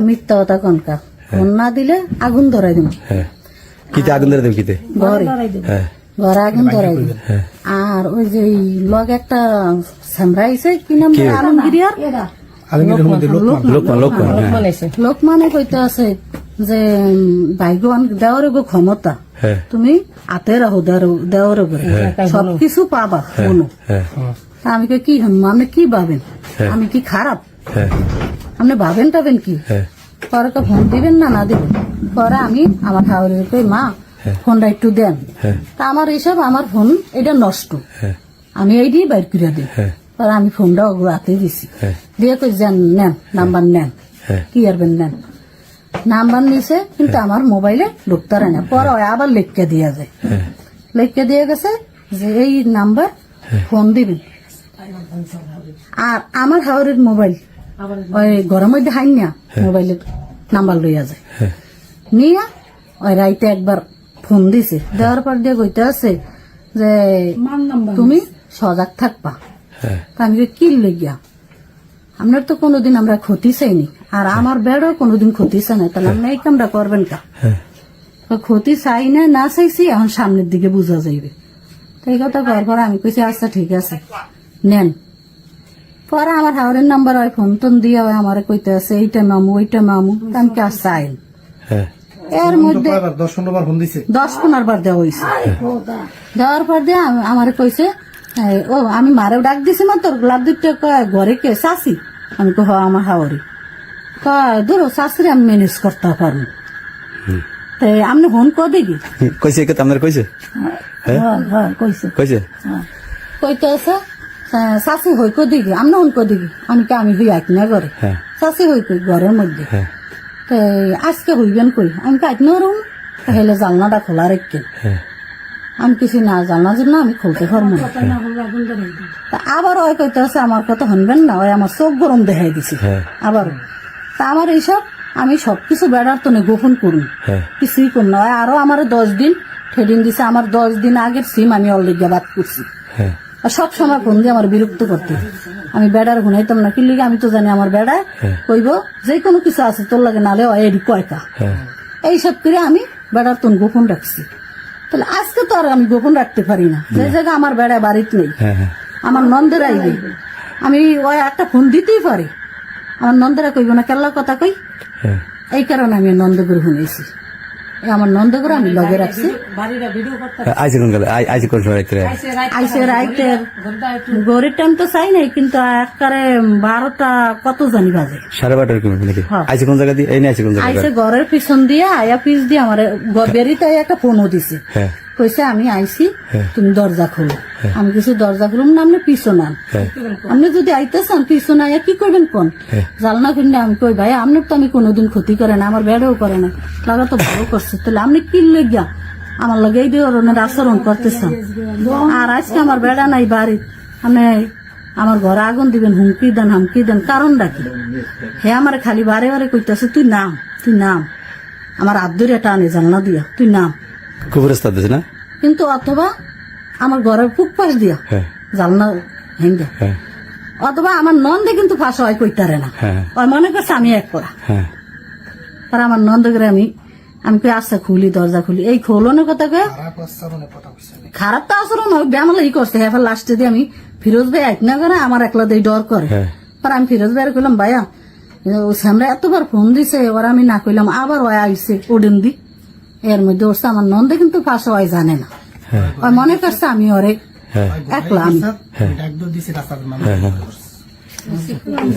মিথ্যা কথা concha phone না দিলে আগুন ধরাই দিব হ্যাঁ। কিতে আগুন ধরে দেব কিতে? ঘরে। হ্যাঁ। ঘরে আগুন ধরাই দিব হ্যাঁ। আর ওই যে লগ একটা সামরাইছে কি নাম? আলমগিরিয়ার লোকমান লোকমান হ্যাঁ। লোক মানে কইতে আছে যে বাইগন দেওয়ার গো ক্ষমতা। হ্যাঁ। তুমি হাতে রাখো দেওয়ার উপরে সবকিছু পাবা কোনো হ্যাঁ। আমি কি হন আপনি কি হ্যাঁ। আমি কি খারাপ? হ্যাঁ। আপনি ভাবেন টাবেন কি? হ্যাঁ। পরে তো ফোন দিবেন না না দিবেন। পরে আমি আমার ঠাকুরের কই মা ফোনটা একটু দেন। হ্যাঁ। তা আমার এইসব আমার ফোন এটা নষ্ট। হ্যাঁ। আমি এই দিয়ে বাইর করে দিই। হ্যাঁ। পরে আমি ফোনটা রাতে দিছি। হ্যাঁ। দিয়ে কই যান নেন নাম্বার নেন। হ্যাঁ। কি আরবেন নেন। নাম্বার নিছে কিন্তু আমার মোবাইলে ঢুকতে না। পরে আবার লেখকে দিয়ে যায়। হ্যাঁ। লিখকে দিয়ে গেছে যে এই নাম্বার ফোন দিবেন। আর আমার হাওড়ের মোবাইল ওই ঘরের মধ্যে হাই না মোবাইলের নাম্বার লইয়া যায়। হ্যাঁ। নিয়া ওই রাইতে একবার ফোন দিছে। দেওয়ার পর দিয়ে কইতে আছে যে তুমি সজাগ থাকবা। হ্যাঁ। আমি কই, কি লইয়া আপনার তো কোনোদিন আমরা ক্ষতি চাইনি। আর আমার বেড়ও কোনোদিন ক্ষতি চাই না তাহলে আপনি এই কামটা করবেন কা? হ্যাঁ। ক্ষতি চাই না না চাইছি এখন সামনের দিকে বোঝা যাইবে। তো এই কথা করার পর আমি কইছি আচ্ছা ঠিক আছে। নেন। পরে আমার হাওড়ের নাম্বার হয় ফোন টোন দিয়ে হয় আমার কইতে আছে এইটা মামু ওইটা মামু। আমি কি আইন হ্যাঁ। এর মধ্যে দশ পনেরো বার ফোন দিছে? দশ পনেরো বার দেওয়া হয়েছে দেওয়ার পর দিয়ে আম- আমার কইছে ও আমি মারেও ডাক দিছি না তোর গোলাপ কয় ঘরে কে? শাসি আমি কহ আমার হাওড়ি ধরো শাশুড়ি আমি ম্যানেজ করতে পারব। তো আপনি ফোন কো দেখি। কইছে কে আপনার কইছে? হ্যাঁ হ্যাঁ? হ্যাঁ কইছে। কইছে? হ্যাঁ। কইতে আছে শাশি হই কো দিবি? আমি হন কো দিবি? আমি কি আমি হই আইক না ঘরে? হ্যাঁ। শাশি হই কই ঘরের মধ্যে? হ্যাঁ। তো আজকে হইবেন কই? আমি কাইক না রুম? তাহলে জালনাটা খোলা রেখে হ্যাঁ। আমি কিছু না জানার জন্য আমি খুলতে পারব না। তা আবার ওই কইতে আছে আমার কথা শুনবেন না ওই আমার চোখ গরম দেখাই দিছি। হ্যাঁ। আবার। তা আমার এইসব আমি সবকিছু বেড়ার তো গোপন করুন। হ্যাঁ। কিছুই কম না। আরও আমার দশ দিন সেদিন দিছে আমার দশ দিন আগের সিম আমি অলরেডি বাদ করছি। হ্যাঁ। আর সব সময় ফোন দিয়ে আমার বিরক্ত করতে। আমি বেড়ার ঘুনাইতাম না কি লিগে আমি তো জানি আমার বেড়ায় কইব যে কোনো কিছু আছে তোর লাগে নালে এই কয়টা হ্যাঁ। এইসব করে আমি বেড়ার তোন গোপন রাখছি। তাহলে আজকে তো আর আমি গোপন রাখতে পারি না। যে জায়গা আমার বেড়ায় বাড়িতে নেই। হ্যাঁ হ্যাঁ। আমার নন্দের আইবে আমি ওই একটা ফোন দিতেই পারি। আমার নন্দেরা কইব না কেল্লা কথা কই? হ্যাঁ। এই কারণে আমি নন্দগুরু শুনেছি এই আমার নন্দপুর আমি লগে রাখছি। কোন গেলে কোন সময় রাত্রে? আইসে গরিব টাইম তো চাই নাই কিন্তু একবারে বারোটা কত জানি বাজে। সাড়ে বারোটার কোন নাকি? আইসে আইছে কোন জায়গা দিয়ে? এই না আইছে কোন জায়গা? আইসে ঘরের পিছন দিয়ে আয়া পিস দিয়ে আমার বেরিতে একটা ফোনও দিছে। হ্যাঁ। কইছে আমি আইছি হ্যাঁ। তুমি দরজা খোলো। আমি কিছু দরজা খুলুম না আপনি পিছন আন। হ্যাঁ। আপনি যদি আইতেছেন পিছন আইয়া কি করবেন কোন? হ্যাঁ। জালনা কিনে আমি কই ভাই আপনার তো আমি কোনোদিন ক্ষতি করে না আমার বেড়েও করে না। লাগা তো ভালো করছে। তাহলে আপনি কি লেগিয়া আমার লগে এই ধরনের আচরণ করতেছেন। আর আজকে আমার বেড়া নাই বাড়ি আপনি আমার ঘরে আগুন দিবেন হুমকি দেন হুমকি দেন কারণ ডাকি হে আমার খালি বারে বারে কইতেছে তুই নাম তুই নাম। আমার আব্দুরে টানে জানলা দিয়া তুই নাম। খুব রাস্তা দিছে না? কিন্তু অথবা আমার ঘরের পুক পাশ দিয়া হ্যাঁ। জানলা হেঙ্গে হ্যাঁ। অথবা আমার নন্দে কিন্তু ফাঁসা হয় কইতারে না। হ্যাঁ। ওই মনে করছে আমি এক করা আর আমার নন্দ করে আমি আমি কই আচ্ছা খুলি দরজা খুলি। এই খোলনের কথা কয়ে খারাপ তো আচরণ হয় ব্যামলা ই করছে। হ্যাঁ লাস্টে দিয়ে আমি ফিরোজ ভাই এক না করে আমার একলা দিয়ে ডর করে। পর আমি ফিরোজ ভাইয়ের কইলাম ভাইয়া ও সামনে এতবার ফোন দিছে এবার আমি না কইলাম আবার ওই আইছে ওডেন দি। এর মধ্যে ওর আমার নন্দে কিন্তু ফাঁস হয় জানে না। হ্যাঁ। ওই মনে করছে আমি ওরে হ্যাঁ। একলা আমি।